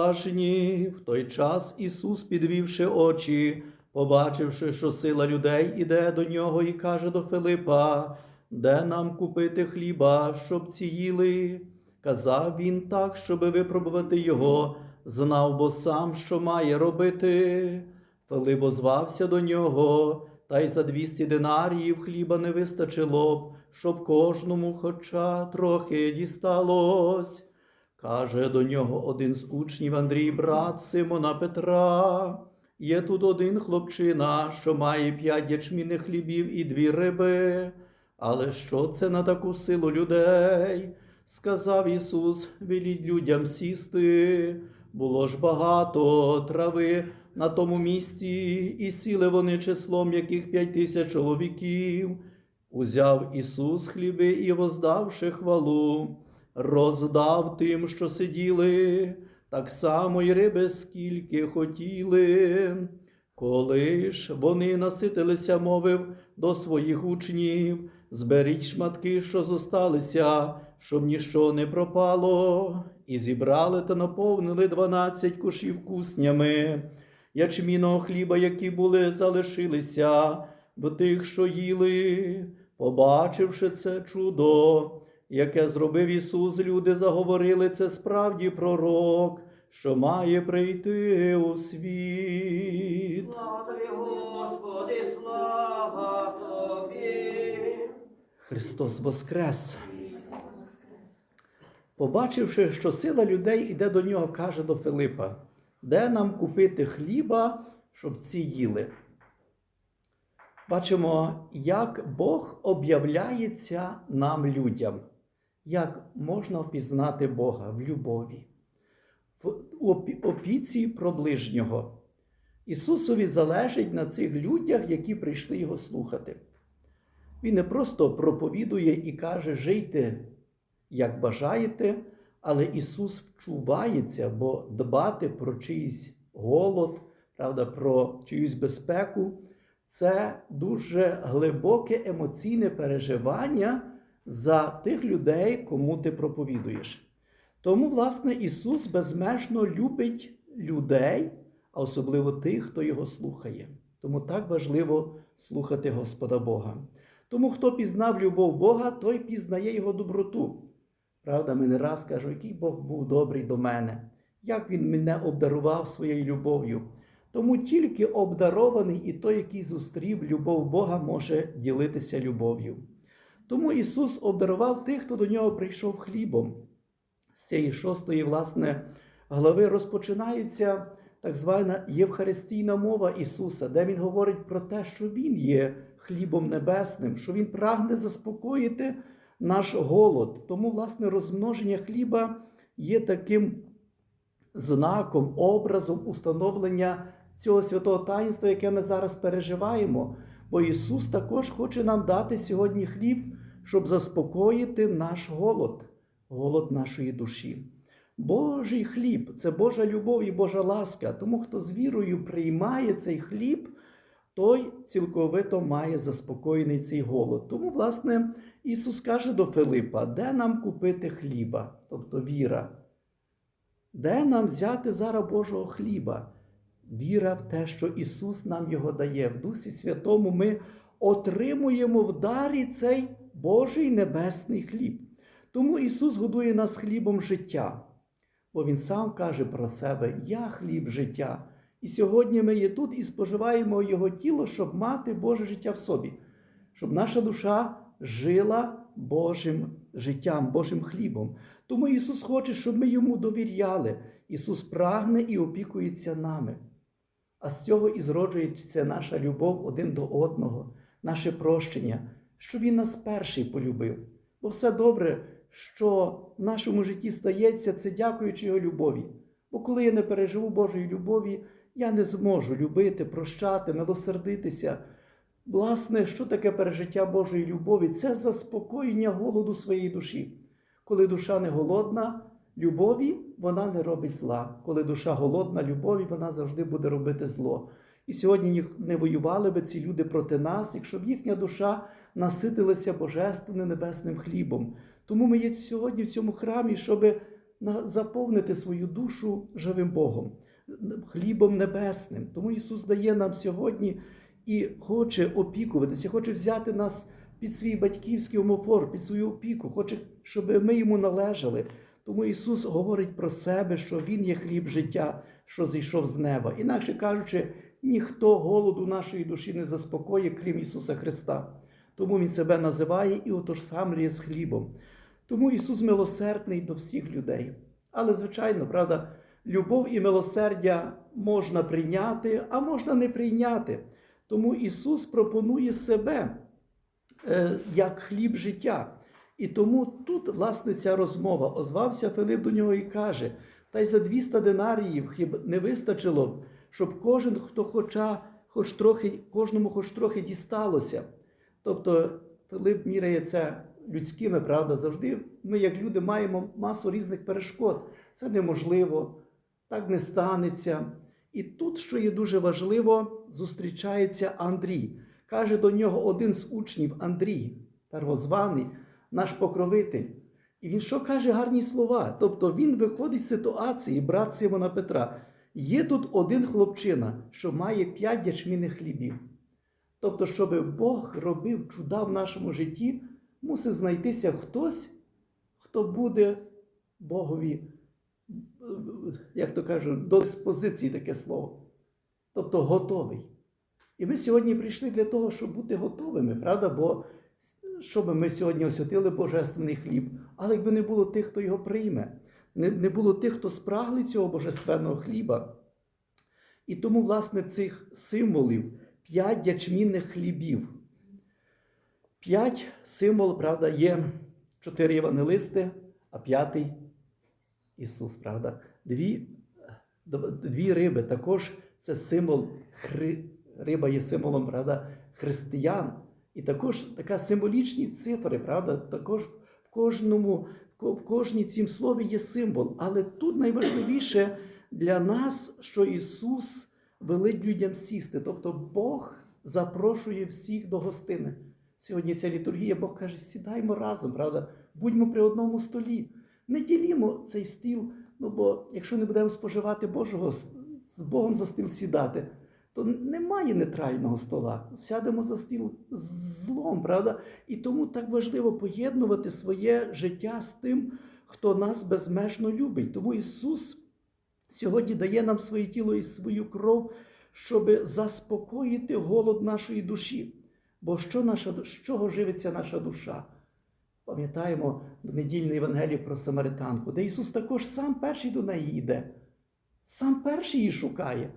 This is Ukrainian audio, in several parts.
В той час Ісус, підвівши очі, побачивши, що сила людей іде до нього, і каже до Филипа, де нам купити хліба, щоб ці їли? Казав він так, щоби випробувати його, знав бо сам, що має робити. Филип озвався до нього, та й за двісті динаріїв хліба не вистачило б, щоб кожному хоча трохи дісталось. Каже до нього один з учнів Андрій, брат Симона Петра. Є тут один хлопчина, що має п'ять ячмінних хлібів і дві риби. Але що це на таку силу людей? Сказав Ісус, веліть людям сісти. Було ж багато трави на тому місці, і сіли вони числом яких п'ять тисяч чоловіків. Узяв Ісус хліби і, воздавши хвалу, роздав тим, що сиділи, так само й риби, скільки хотіли. Коли ж вони наситилися, мовив до своїх учнів, зберіть шматки, що зосталися, щоб ніщо не пропало, і зібрали та наповнили дванадцять кушів куснями, ячміного хліба, які були, залишилися в тих, що їли. Побачивши це чудо, яке зробив Ісус, люди заговорили, це справді пророк, що має прийти у світ. Господи, слава тобі. Христос Воскрес. Побачивши, що сила людей іде до нього, каже до Филипа, де нам купити хліба, щоб ці їли. Бачимо, як Бог об'являється нам людям, як можна впізнати Бога в любові, в опі- опіці про ближнього. Ісусові залежить на цих людях, які прийшли його слухати. Він не просто проповідує і каже, жийте, як бажаєте, але Ісус вчувається, бо дбати про чийсь голод, правда, про чиюсь безпеку це дуже глибоке емоційне переживання за тих людей, кому ти проповідуєш. Тому, власне, Ісус безмежно любить людей, а особливо тих, хто його слухає. Тому так важливо слухати Господа Бога. Тому, хто пізнав любов Бога, той пізнає Його доброту. Правда, ми не раз кажемо, який Бог був добрий до мене, як Він мене обдарував своєю любов'ю. Тому тільки обдарований і той, який зустрів любов Бога, може ділитися любов'ю. Тому Ісус обдарував тих, хто до нього прийшов хлібом. З цієї шостої, власне, глави розпочинається так звана Євхаристійна мова Ісуса, де Він говорить про те, що Він є хлібом небесним, що Він прагне заспокоїти наш голод. Тому, власне, розмноження хліба є таким знаком, образом установлення цього святого таїнства, яке ми зараз переживаємо. Бо Ісус також хоче нам дати сьогодні хліб, щоб заспокоїти наш голод, голод нашої душі. Божий хліб це Божа любов і Божа ласка. Тому хто з вірою приймає цей хліб, той цілковито має заспокоєний цей голод. Тому, власне, Ісус каже до Филипа, де нам купити хліба, тобто віра. Де нам взяти зараз Божого хліба? Віра в те, що Ісус нам його дає. В Дусі Святому ми отримуємо в дарі цей Божий небесний хліб. Тому Ісус годує нас хлібом життя, бо Він сам каже про себе: Я хліб життя. І сьогодні ми є тут і споживаємо Його тіло, щоб мати Боже життя в собі, щоб наша душа жила Божим життям, Божим хлібом. Тому Ісус хоче, щоб ми йому довіряли. Ісус прагне і опікується нами. А з цього і зроджується наша любов один до одного, наше прощення, що Він нас перший полюбив. Бо все добре, що в нашому житті стається, це дякуючи Його любові. Бо коли я не переживу Божої любові, я не зможу любити, прощати, милосердитися. Власне, що таке пережиття Божої любові? Це заспокоєння голоду своєї душі. Коли душа не голодна, любові вона не робить зла. Коли душа голодна, любові вона завжди буде робити зло. І сьогодні їх не воювали би ці люди проти нас, якщо б їхня душа наситилася божественним небесним хлібом. Тому ми є сьогодні в цьому храмі, щоб заповнити свою душу живим Богом, хлібом небесним. Тому Ісус дає нам сьогодні і хоче опікуватися, хоче взяти нас під свій батьківський омофор, під свою опіку, хоче, щоб ми йому належали. Тому Ісус говорить про себе, що Він є хліб життя, що зійшов з неба. Інакше кажучи, ніхто голоду нашої душі не заспокоїть, крім Ісуса Христа. Тому Він себе називає і отожсамлює з хлібом. Тому Ісус милосердний до всіх людей. Але, звичайно, правда, любов і милосердя можна прийняти, а можна не прийняти. Тому Ісус пропонує себе е, як хліб життя. І тому тут, власне, ця розмова. Озвався Филип до нього і каже: та й за 200 динаріїв хіба не вистачило б, щоб кожен, хто хоча, хоч трохи, кожному хоч трохи дісталося. Тобто Филип міряє це людськими, правда, завжди ми, як люди, маємо масу різних перешкод. Це неможливо, так не станеться. І тут, що є дуже важливо, зустрічається Андрій. Каже до нього один з учнів Андрій, первозваний, наш покровитель. І він що каже гарні слова? Тобто він виходить з ситуації, брат Симона Петра. Є тут один хлопчина, що має п'ять ячмінних хлібів. Тобто, щоб Бог робив чуда в нашому житті, мусить знайтися хтось, хто буде Богові, як то кажуть, до диспозиції таке слово. Тобто готовий. І ми сьогодні прийшли для того, щоб бути готовими, правда? Бо щоб ми сьогодні освятили Божественний хліб, але якби не було тих, хто його прийме, не, не було тих, хто спрагли цього божественного хліба. І тому, власне, цих символів п'ять ячмінних хлібів. П'ять символ, правда, є чотири євангелисти, а п'ятий Ісус, правда. Дві, дві риби також це символ хри, риба є символом правда, християн. І також така символічні цифри, правда, також в кожному, в кожній цім слові є символ. Але тут найважливіше для нас, що Ісус велить людям сісти. Тобто Бог запрошує всіх до гостини. Сьогодні ця літургія, Бог каже, сідаймо разом, правда? Будьмо при одному столі. Не ділімо цей стіл, ну бо якщо не будемо споживати Божого, з Богом за стіл сідати, то немає нейтрального стола. Сядемо за стіл злом, правда? І тому так важливо поєднувати своє життя з тим, хто нас безмежно любить. Тому Ісус сьогодні дає нам своє тіло і свою кров, щоб заспокоїти голод нашої душі. Бо що наша, з чого живиться наша душа? Пам'ятаємо в недільній Євангелії про Самаританку, де Ісус також сам перший до неї йде, сам перший її шукає,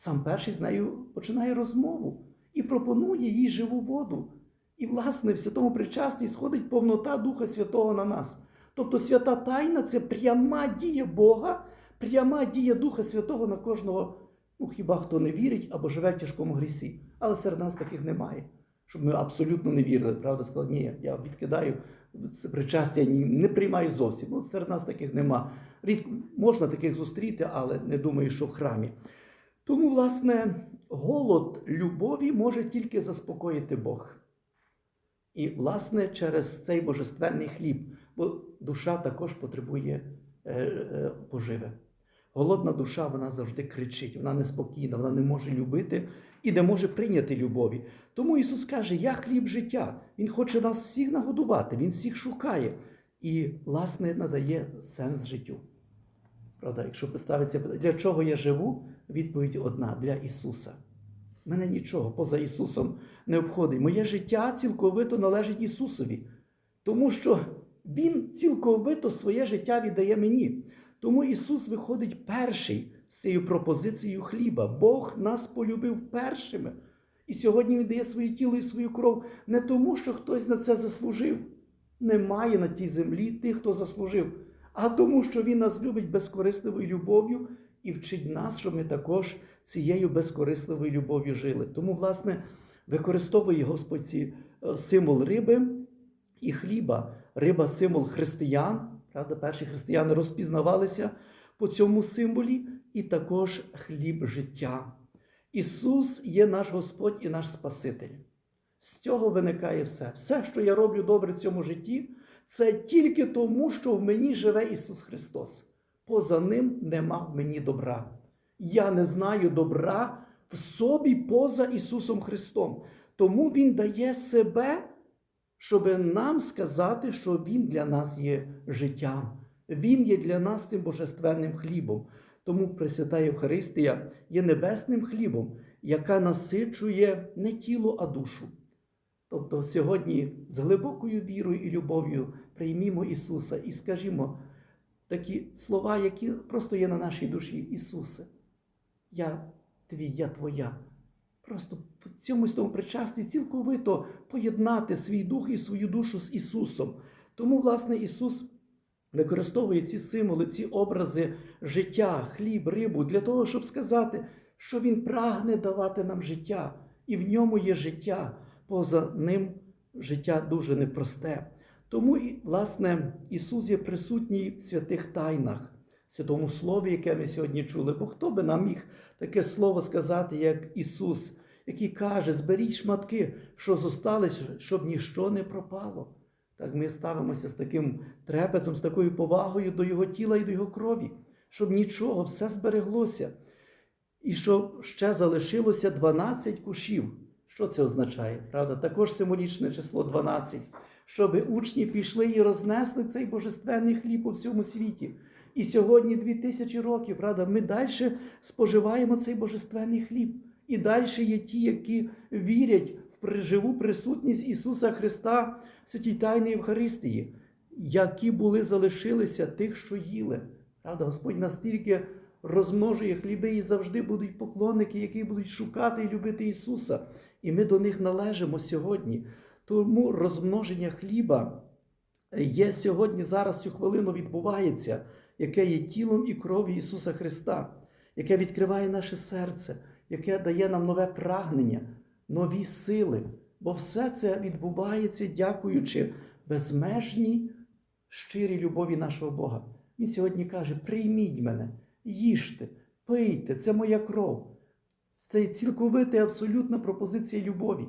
сам перший з нею починає розмову і пропонує їй живу воду. І, власне, в святому причасті сходить повнота Духа Святого на нас. Тобто свята Тайна це пряма дія Бога, пряма дія Духа Святого на кожного, ну хіба хто не вірить або живе в тяжкому грісі. Але серед нас таких немає щоб ми абсолютно не вірили. Правда, сказали, ні, я відкидаю це причастя, ні, не приймаю зовсім. Ну, серед нас таких нема. Рідко можна таких зустріти, але не думаю, що в храмі. Тому, власне, голод любові може тільки заспокоїти Бог. І, власне, через цей божественний хліб, бо душа також потребує е, е, поживи. Голодна душа, вона завжди кричить, вона неспокійна, вона не може любити і не може прийняти любові. Тому Ісус каже: Я хліб життя. Він хоче нас всіх нагодувати, Він всіх шукає і, власне, надає сенс життю. Правда, якщо поставиться, для чого я живу, відповідь одна для Ісуса. Мене нічого поза Ісусом не обходить. Моє життя цілковито належить Ісусові, тому що Він цілковито своє життя віддає мені. Тому Ісус виходить перший з цією пропозицією хліба. Бог нас полюбив першими. І сьогодні Він дає своє тіло і свою кров не тому, що хтось на це заслужив. Немає на цій землі тих, хто заслужив, а тому, що Він нас любить безкорисливою любов'ю і вчить нас, щоб ми також цією безкорисливою любов'ю жили. Тому, власне, використовує Господь ці символ риби і хліба. Риба символ християн. Правда, перші християни розпізнавалися по цьому символі, і також хліб життя. Ісус є наш Господь і наш Спаситель. З цього виникає все. Все, що я роблю добре в цьому житті, це тільки тому, що в мені живе Ісус Христос. Поза ним нема в мені добра. Я не знаю добра в собі поза Ісусом Христом. Тому Він дає себе, щоб нам сказати, що Він для нас є життям. Він є для нас тим божественним хлібом. Тому Пресвята Євхаристія є небесним хлібом, яка насичує не тіло, а душу. Тобто сьогодні з глибокою вірою і любов'ю приймімо Ісуса і скажімо такі слова, які просто є на нашій душі. Ісусе, я твій, я твоя. Просто в цьому тому причасті цілковито поєднати свій дух і свою душу з Ісусом. Тому, власне, Ісус використовує ці символи, ці образи життя, хліб, рибу для того, щоб сказати, що Він прагне давати нам життя, і в ньому є життя. Поза ним життя дуже непросте. Тому, власне, Ісус є присутній в святих тайнах, в святому Слові, яке ми сьогодні чули. Бо хто би нам міг таке слово сказати, як Ісус, який каже: зберіть шматки, що зостались, щоб ніщо не пропало. Так ми ставимося з таким трепетом, з такою повагою до Його тіла і до Його крові, щоб нічого, все збереглося. І щоб ще залишилося 12 кушів. Що це означає? Правда? Також символічне число 12. Щоб учні пішли і рознесли цей божественний хліб по всьому світі. І сьогодні, 2000 років, правда, ми далі споживаємо цей божественний хліб. І далі є ті, які вірять в живу присутність Ісуса Христа в святій Тайній Євхаристії, які були залишилися тих, що їли. Правда, Господь настільки розмножує хліби і завжди будуть поклонники, які будуть шукати і любити Ісуса. І ми до них належимо сьогодні. Тому розмноження хліба є сьогодні, зараз цю хвилину відбувається, яке є тілом і кров'ю Ісуса Христа, яке відкриває наше серце, яке дає нам нове прагнення, нові сили. Бо все це відбувається, дякуючи безмежній щирій любові нашого Бога. Він сьогодні каже: прийміть мене, їжте, пийте, це моя кров. Це цілковита і абсолютна пропозиція любові.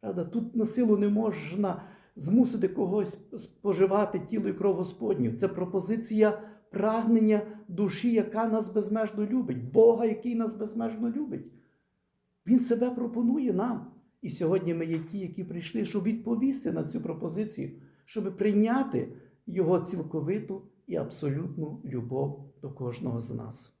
Правда, тут на силу не можна змусити когось споживати тіло і кров Господню. Це пропозиція прагнення душі, яка нас безмежно любить, Бога, який нас безмежно любить. Він себе пропонує нам. І сьогодні ми є ті, які прийшли, щоб відповісти на цю пропозицію, щоб прийняти Його цілковиту і абсолютну любов до кожного з нас.